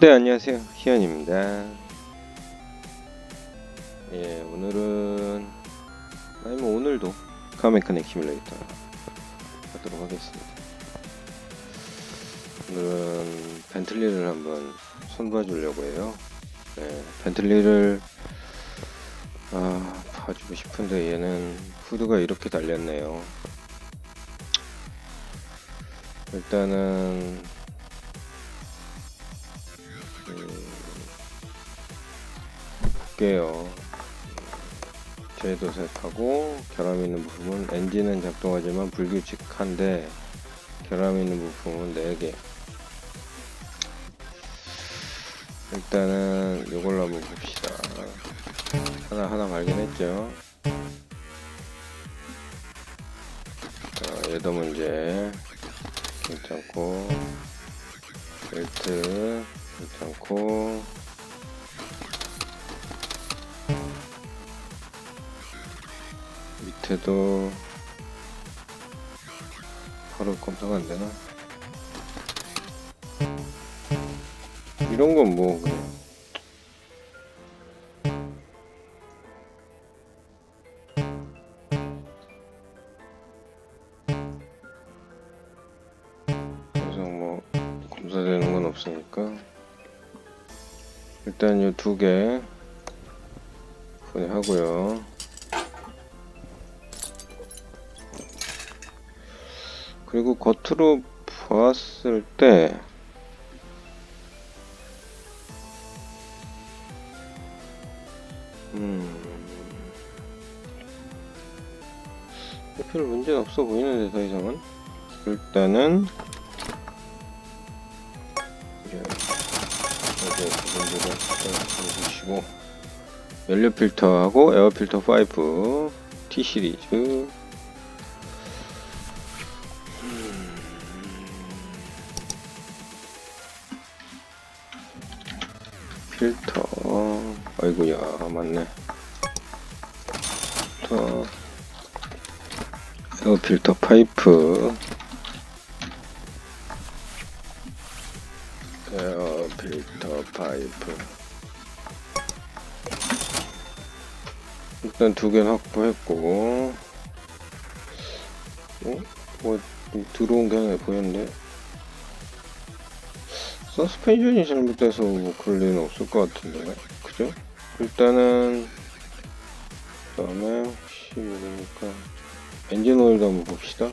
네, 안녕하세요. 희연입니다. 예, 오늘은, 아니, 뭐, 오늘도 카메카닉 시뮬레이터 하도록 하겠습니다. 오늘은 벤틀리를 한번 손봐 주려고 해요. 네, 벤틀리를, 아, 봐주고 싶은데 얘는 후드가 이렇게 달렸네요. 일단은, 볼게요. 제 도색하고 결함 있는 부품은 엔진은 작동하지만 불규칙한데 결함 있는 부품은 4개. 일단은 이걸로 한번 봅시다. 하나 하나 발견했죠. 자, 얘도 문제 괜찮고 벨트 괜찮고 밑에도 바로 검사가 안 되나? 이런 건 뭐 그냥 뭐 검사되는 건 없으니까 일단 이 두개 분해하고요. 그리고 겉으로 보았을 때 음, 별 문제는 없어 보이는데 더 이상은? 일단은 이제 부분들을 보시고 연료 필터하고 에어 필터 5 T 시리즈 맞네. 필터 에어 필터 파이프. 에어 필터 파이프. 일단 두 개는 확보했고. 어? 뭐 들어온 게 하나 보였는데 서스펜션이 잘못돼서 뭐 그럴 일은 없을 것 같은데. 그죠? 일단은 그 다음에 혹시 모르니까 엔진 오일도 한번 봅시다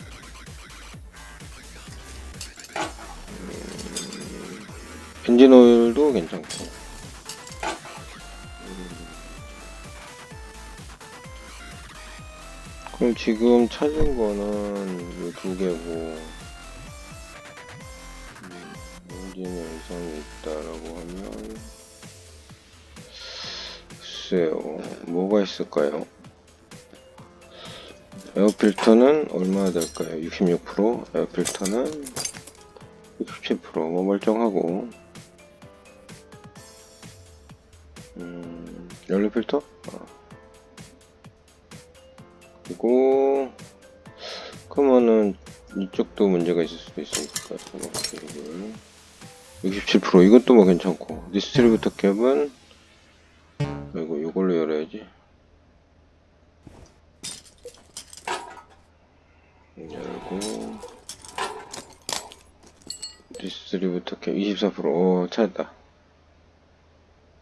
음, 엔진 오일도 괜찮고 음. 그럼 지금 찾은 거는 이 두 개고 엔진에 이상이 있다라고 하면 글쎄요. 뭐가 있을까요? 에어 필터는 얼마나 될까요? 66% 에어 필터는 67%뭐 멀쩡하고. 음 연료 필터? 아. 그리고 그러면은 이쪽도 문제가 있을 수도 있으니까 이걸 67% 이것도 뭐 괜찮고. 디스트리뷰터 캡은 열어야지. 열고 디스트리뷰터 캡24% 오, 찾았다.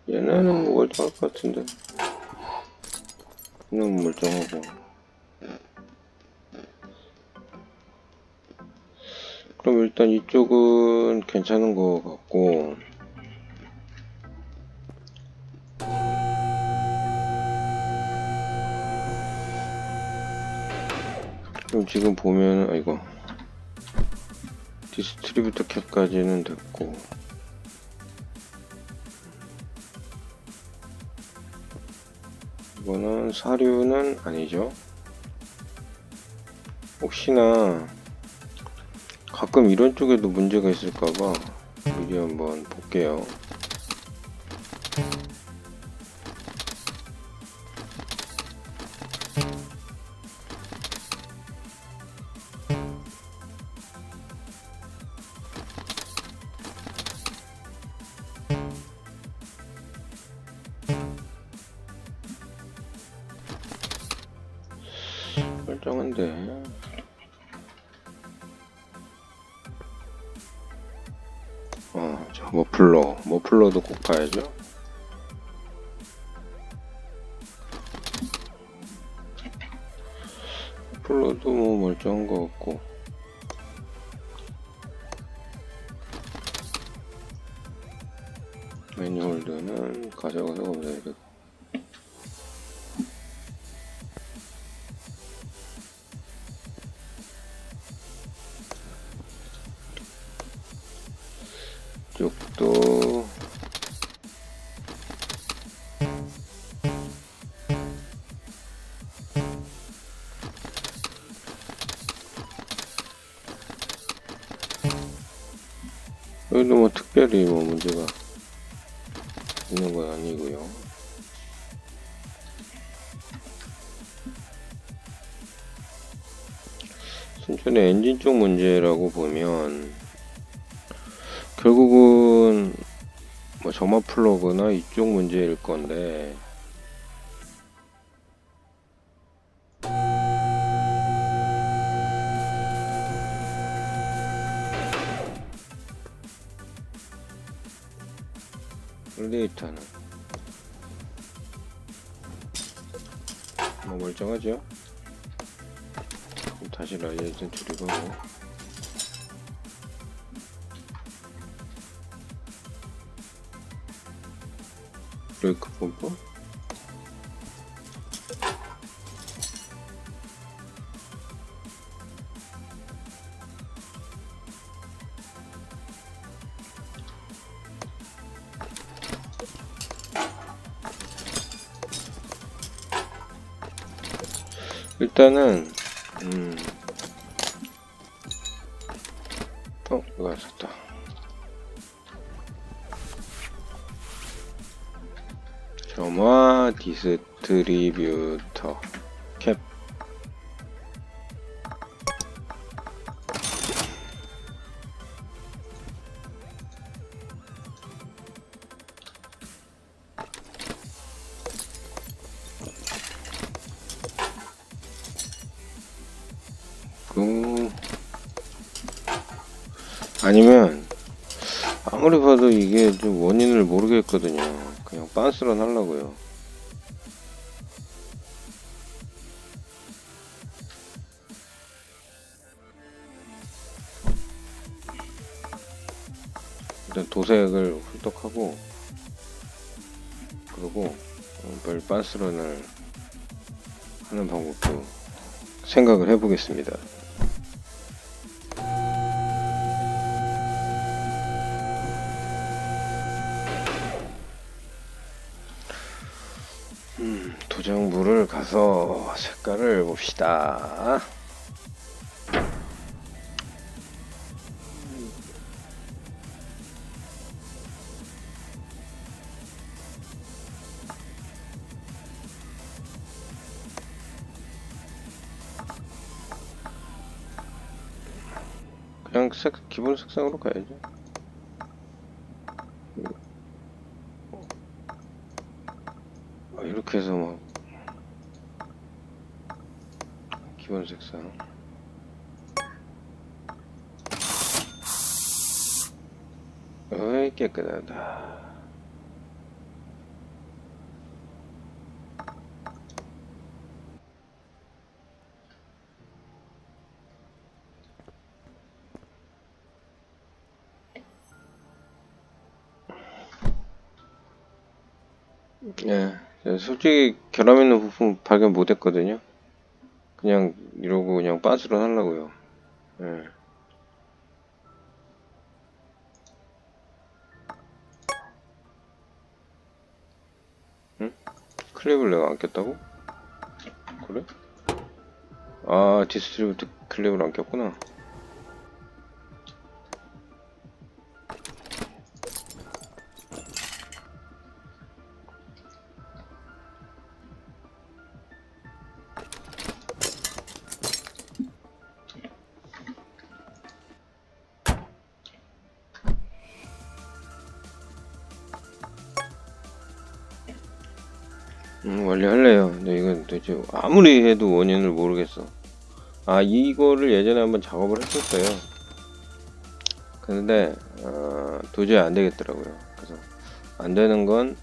얘네는 뭐 멀쩡할 것 같은데. 얘는 멀쩡하고. 그럼 일단 이쪽은 괜찮은 것 같고 그럼 지금 보면 아이고 디스트리뷰터 캡까지는 됐고. 이거는 사료는 아니죠? 혹시나 가끔 이런 쪽에도 문제가 있을까봐 미리 한번 볼게요. 가져가서 없애야 되고. 이쪽도 여기도 뭐 특별히 뭐 문제가 문제라고 보면 결국은 뭐 점화 플러그나 이쪽 문제일 건데 레이터는 뭐 멀쩡하죠? 다시 라이에이션 줄이고 브레이크 펌프 일단은 디스트리뷰터 캡그 아니면 아무리 봐도 이게 좀 원인을 모르겠거든요. 그냥 빤스런 하려고요. 도색을 훌떡하고 그리고 어, 별 빤스런을 하는 방법도 생각을 해보겠습니다. 음, 도장부를 가서 색깔을 봅시다. 기본 색상으로 가야죠. 아, 이렇게 해서 막 기본 색상 어이 깨끗하다 예, 제가 솔직히 결함 있는 부품 발견 못 했거든요. 그냥 이러고 그냥 빤스런 하려고요. 예. 응? 클립을 내가 안 꼈다고? 그래? 아, 디스트리뷰트 클립을 안 꼈구나. 도대체 아무리 해도 원인을 모르겠어. 아 이거를 예전에 한번 작업을 했었어요. 근데 어, 도저히 안 되겠더라고요. 그래서 안 되는 건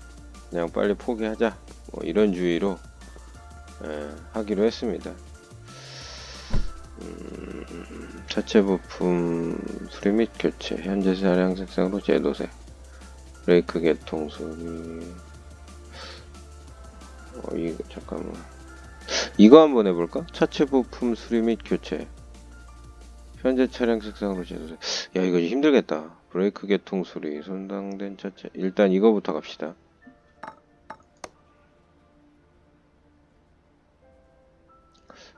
그냥 빨리 포기하자. 뭐 이런 주의로 예, 하기로 했습니다. 음, 자체 부품 수리 및 교체 현재 차량 색상으로 제도색 브레이크 개통 수리. 어 이거 잠깐만 이거 한번 해볼까? 차체 부품 수리 및 교체. 현재 차량 색상으로 제도색 야 이거 좀 힘들겠다. 브레이크 개통 수리 손상된 차체. 일단 이거부터 갑시다.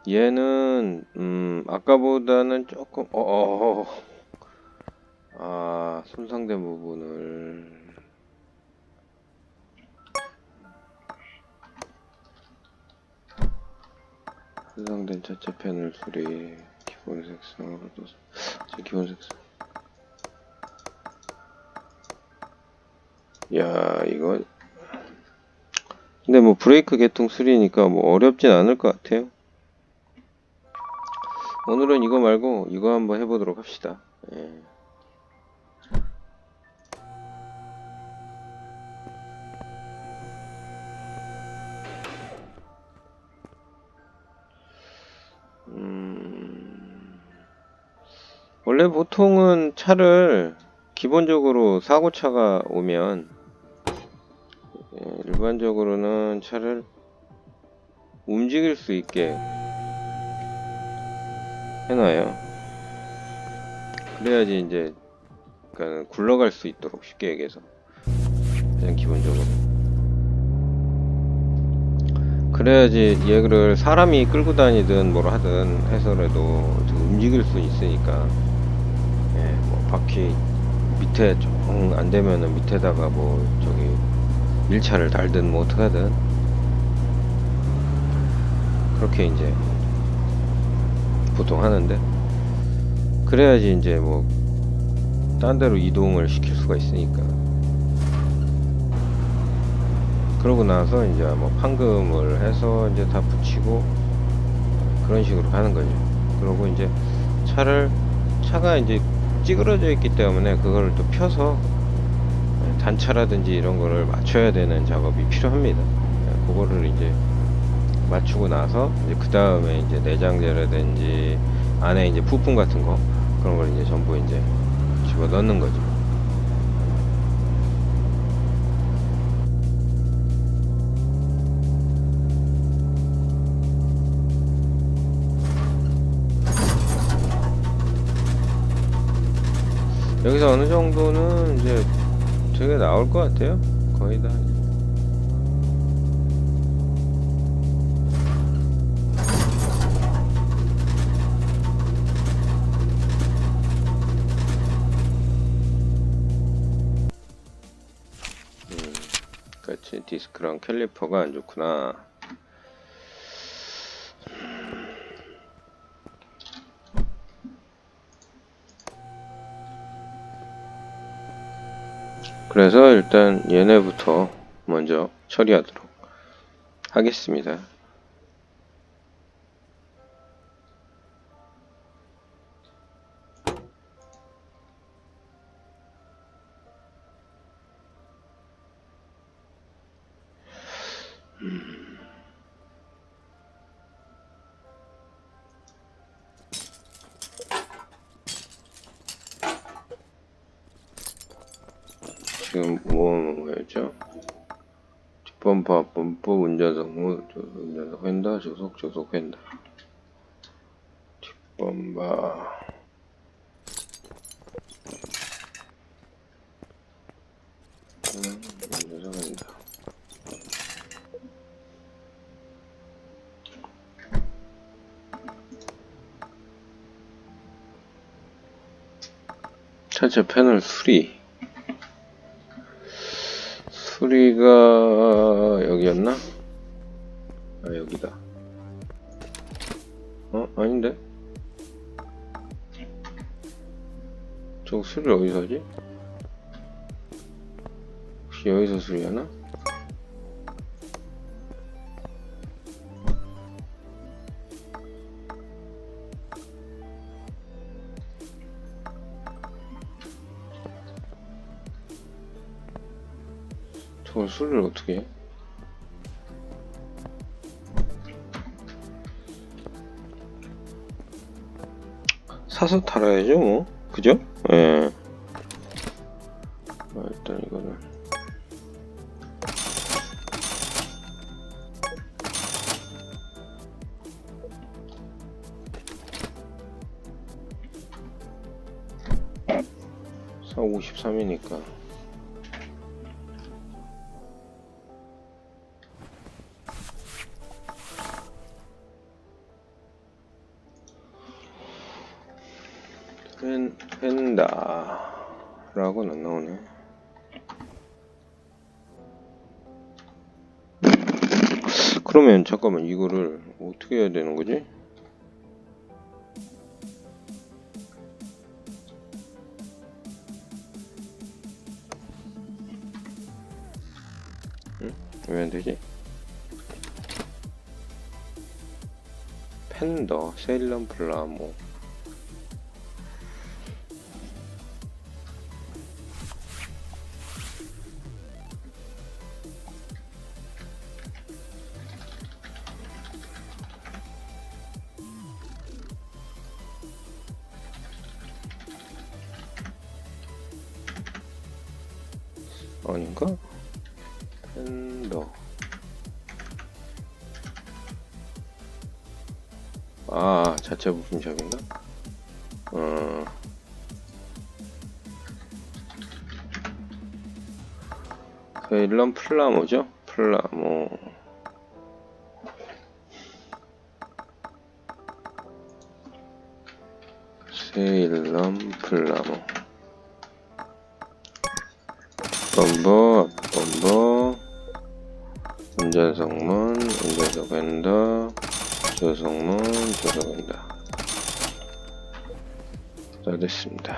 얘는 음 아까보다는 조금 어어어. 아 손상된 부분을 손상된 차체 패널 수리 기본 색상으로 또 제 기본 색상 야 이거 근데 뭐 브레이크 개통 수리니까 뭐 어렵진 않을 것 같아요 오늘은 이거 말고 이거 한번 해보도록 합시다. 예. 원래 보통은 차를 기본적으로 사고차가 오면 예, 일반적으로는 차를 움직일 수 있게 해놔요. 그래야지 이제 그러니까 굴러갈 수 있도록 쉽게 얘기해서 그냥 기본적으로 그래야지 얘를 사람이 끌고 다니든 뭘 하든 해서라도 좀 움직일 수 있으니까 바퀴 밑에 좀안 되면은 밑에다가 뭐 저기 밀차를 달든 뭐 어떡하든. 그렇게 이제 보통 하는데. 그래야지 이제 뭐 딴 데로 이동을 시킬 수가 있으니까. 그러고 나서 이제 뭐 판금을 해서 이제 다 붙이고 그런 식으로 가는 거죠. 그리고 이제 차를 차가 이제 찌그러져 있기 때문에 그거를 또 펴서 단차라든지 이런 거를 맞춰야 되는 작업이 필요합니다 그거를 이제 맞추고 나서 이제 그 다음에 이제 내장재라든지 안에 이제 부품 같은 거 그런 걸 이제 전부 이제 집어 넣는 거죠. 여기서 어느 정도는 이제 되게 나올 것 같아요. 거의 다. 그렇지 디스크랑 캘리퍼가 안 좋구나 그래서 일단 얘네부터 먼저 처리하도록 하겠습니다 지금 뭐 뭐였죠? 뒷범퍼, 앞범퍼, 운전석, 뭐 조- 운전석 휀다, 조속, 조속 휀다. 뒷범퍼. 음, 운전석 휀다. 차체 패널 수리. 수리가 여기였나? 아 여기다. 어 아닌데? 저 수리 어디서 하지? 혹시 여기서 수리하나? 수리를 어떻게 해? 사서 달아야죠 뭐 그죠? 예 펜, 펜다 라고는 안 나오네 그러면 잠깐만 이거를 어떻게 해야 되는 거지? 응? 왜안 되지? 펜더, 세일런 플라모 아닌가? 펜더 아 자체 부품샵인가? 어 세일런 플라모죠? 플라모 세일런 플라모 범버 범버. 운전석문 운전석 벤더. 조석문 조석 벤더. 다 됐습니다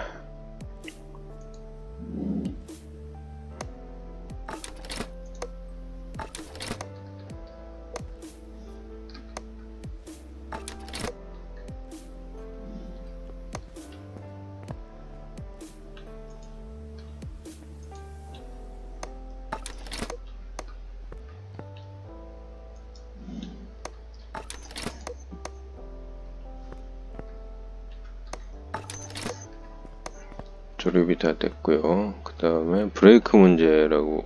조립이 다 됐고요. 그 다음에 브레이크 문제라고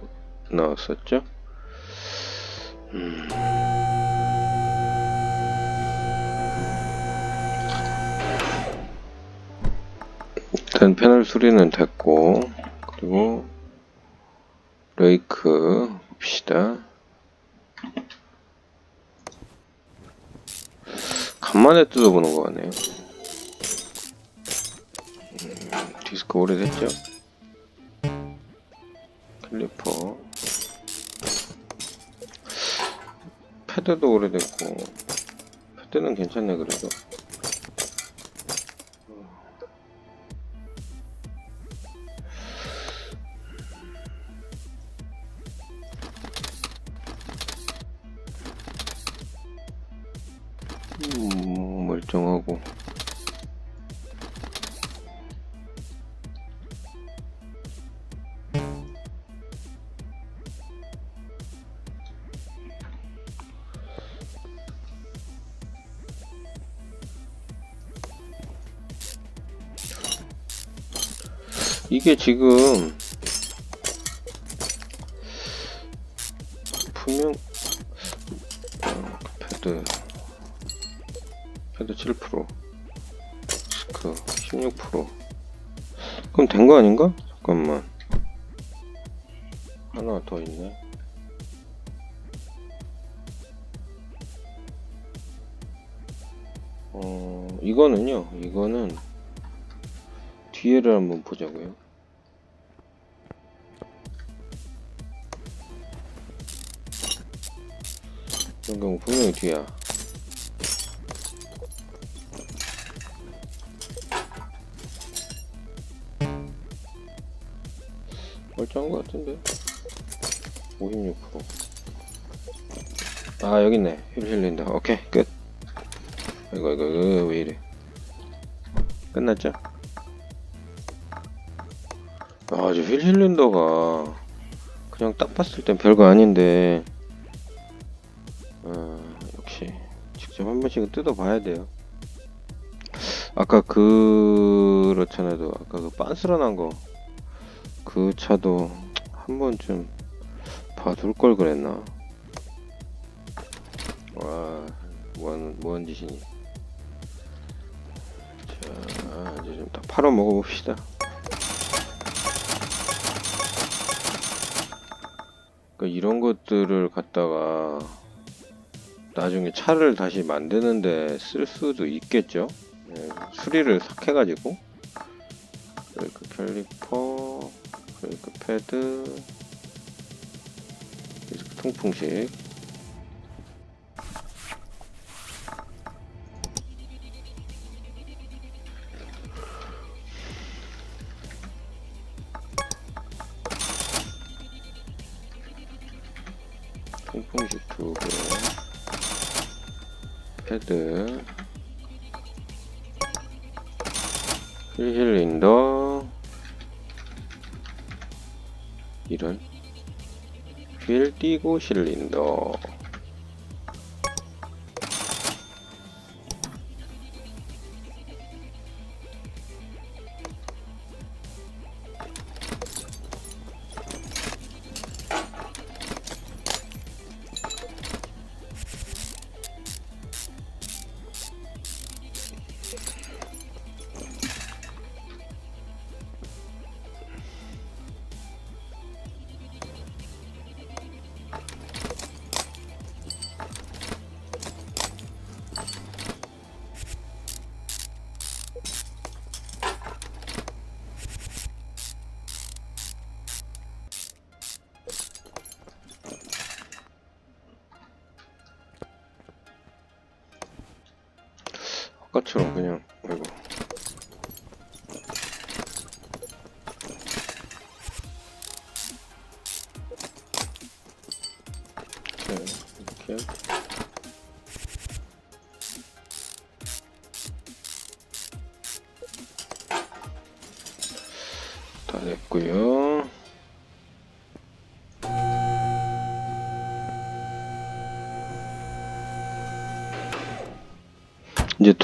나왔었죠? 음. 일단 패널 수리는 됐고 그리고 레이크 봅시다. 간만에 뜯어보는 것 같네요 오래됐죠? 클리퍼 패드도 오래됐고 패드는 괜찮네 그래도 이게 지금 분명 어, 패드 패드 7% 스크 16% 그럼 된 거 아닌가? 잠깐만. 하나 더 있네. 어 이거는요 이거는 뒤에를 한번 보자고요 이런 경우 분명히 뒤야. 멀쩡한 것 같은데? 56%아 여기 있네. 휠 실린더 오케이 끝. 이거 이거 이거 왜 이래. 끝났죠? 아저 휠 실린더가 그냥 딱 봤을 땐 별거 아닌데 한 번씩은 뜯어봐야 돼요. 아까 그 그렇잖아도 아까 그 빤스런한 거 그 차도 한 번쯤 봐둘 걸 그랬나? 와, 뭐하는 뭐한 짓이니? 자, 이제 좀 다 팔아 먹어봅시다. 그러니까 이런 것들을 갖다가 나중에 차를 다시 만드는데 쓸 수도 있겠죠. 네, 수리를 싹 해가지고 브레이크 캘리퍼, 브레이크 패드, 디스크 통풍식. 통풍식 두 개. 패드. 휠실린더 이런. 휠 띄고 실린더 아까처럼 그냥. 아이고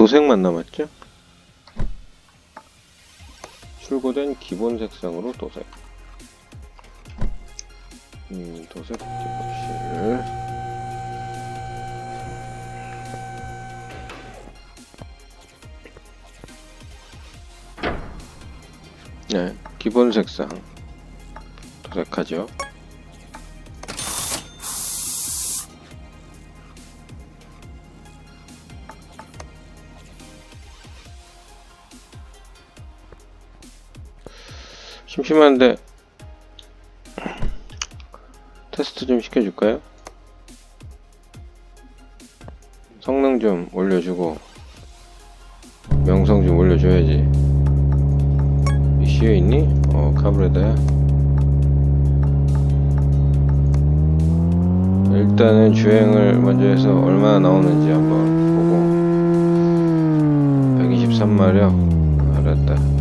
도색만 남았죠? 출고된 기본 색상으로 도색. 음, 도색 작업실. 네, 기본 색상 도색하죠. 심심한데 테스트 좀 시켜줄까요? 성능 좀 올려주고 명성 좀 올려줘야지. 이슈 있니? 어 카브레다야? 일단은 주행을 먼저 해서 얼마나 나오는지 한번 보고. 123마력. 알았다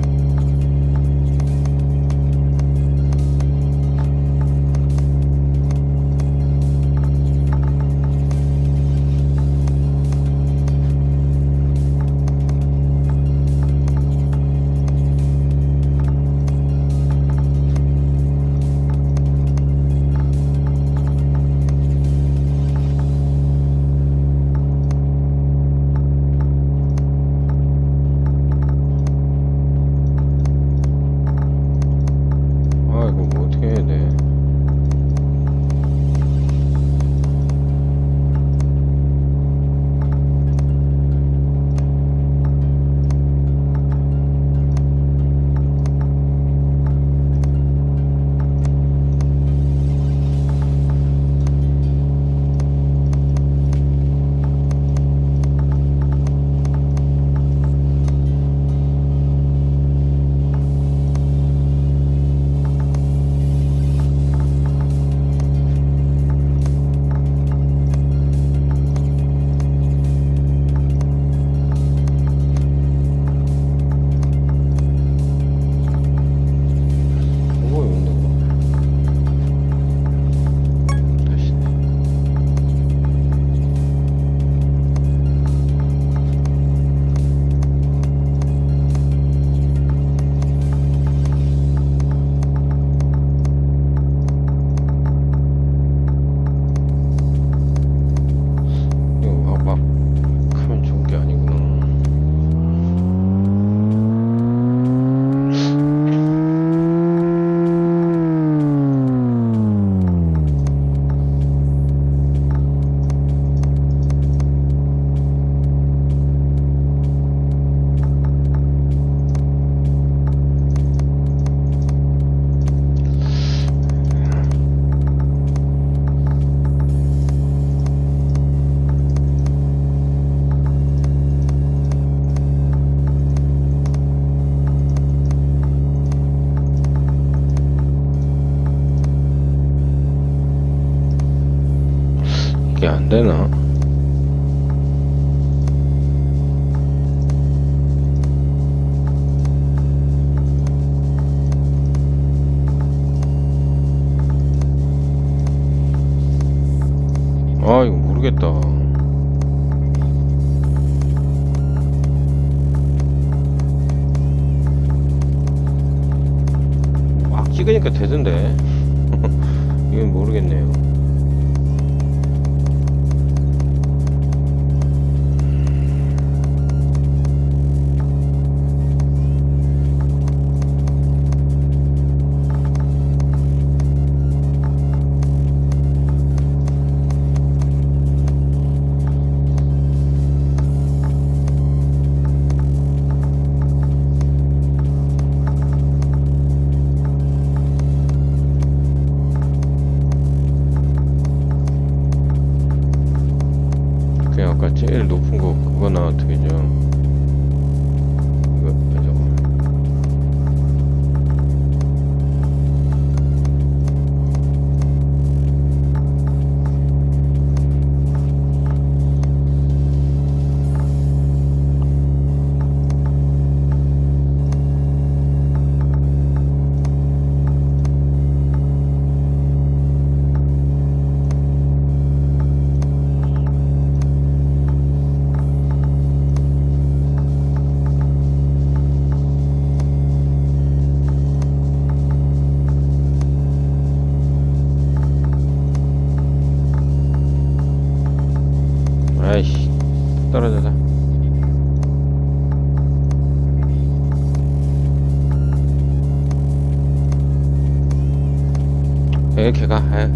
이렇게 가? 에.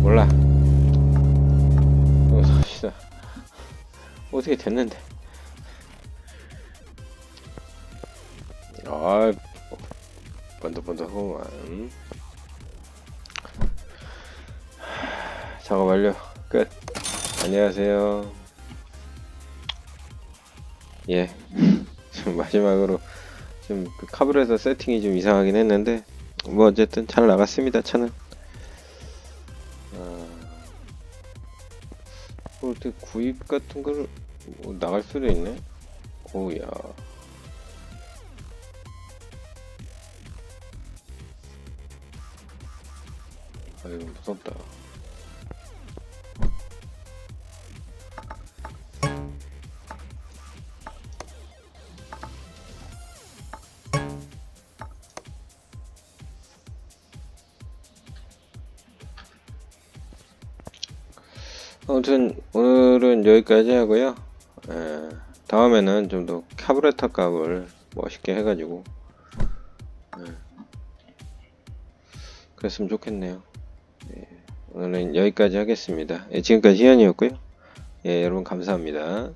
몰라. 어, 삽시다 어떻게 됐는데? 아 번덕번덕하구만 작업 완료. 끝. 안녕하세요. 예. 좀 마지막으로 좀그 카브레서 세팅이 좀 이상하긴 했는데 뭐 어쨌든 잘 나갔습니다 차는. 아, 뭐 어떻게 구입 같은 걸 뭐 나갈 수도 있네. 오야. 아유 무섭다. 아무튼 오늘은 여기까지 하고요. 에, 다음에는 좀 더 카브레터 값을 멋있게 해가지고 에, 그랬으면 좋겠네요. 예, 오늘은 여기까지 하겠습니다. 예, 지금까지 희연이었고요. 예, 여러분 감사합니다.